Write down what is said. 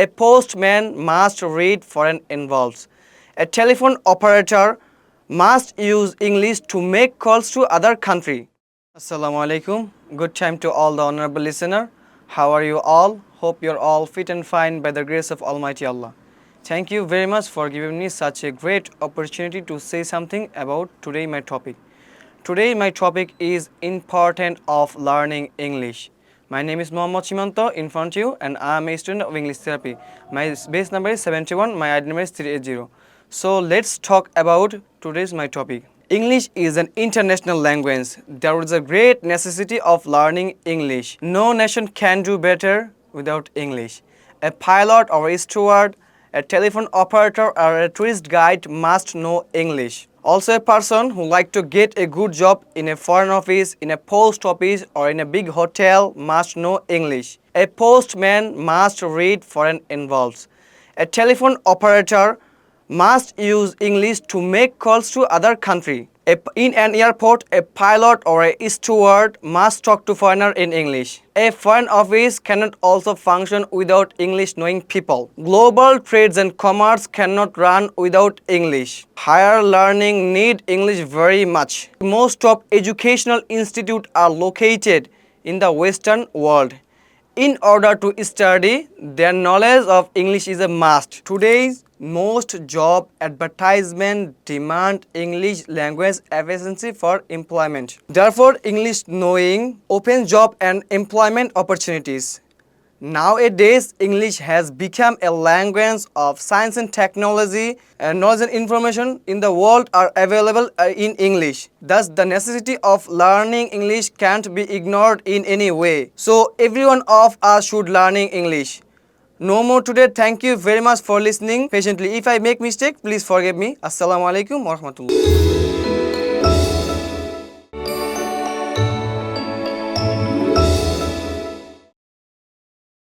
A postman must read foreign envelopes. A telephone operator must use English to make calls to other country. Assalamu alaikum. Good time to all the honorable listener. How are you all? Hope you're all fit and fine by the grace of Almighty Allah. Thank you very much for giving me such a great opportunity to say something about today my topic. Today my topic is important of learning English. My name is Mohammad Chimanto in front of you and I am a student of English therapy. My base number is 71, my ID number is 380. So let's talk about today's my topic. English is an international language. There is a great necessity of learning English. No nation can do better without English. A pilot or a steward, a telephone operator or a tourist guide must know English. Also a person who like to get a good job in a foreign office, in a post office or in a big hotel must know English. A postman must read foreign envelopes. A telephone operator must use English to make calls to other country. A, in an airport, a pilot or a steward must talk to foreigner in English. A foreign office cannot also function without English knowing people. Global trades and commerce cannot run without English. Higher learning need English very much. Most of educational institutes are located in the western world. In order to study, their knowledge of English is a must. Today's most job advertisement demand English language efficiency for employment. Therefore, English knowing opens job and employment opportunities. Nowadays, English has become a language of science and technology, and knowledge and information in the world are available uh, in English. Thus, the necessity of learning English can't be ignored in any way. So, everyone of us should learning English. No more today. Thank you very much for listening patiently. If I make mistake, please forgive me. Assalamu alaikum wa rahmatullah.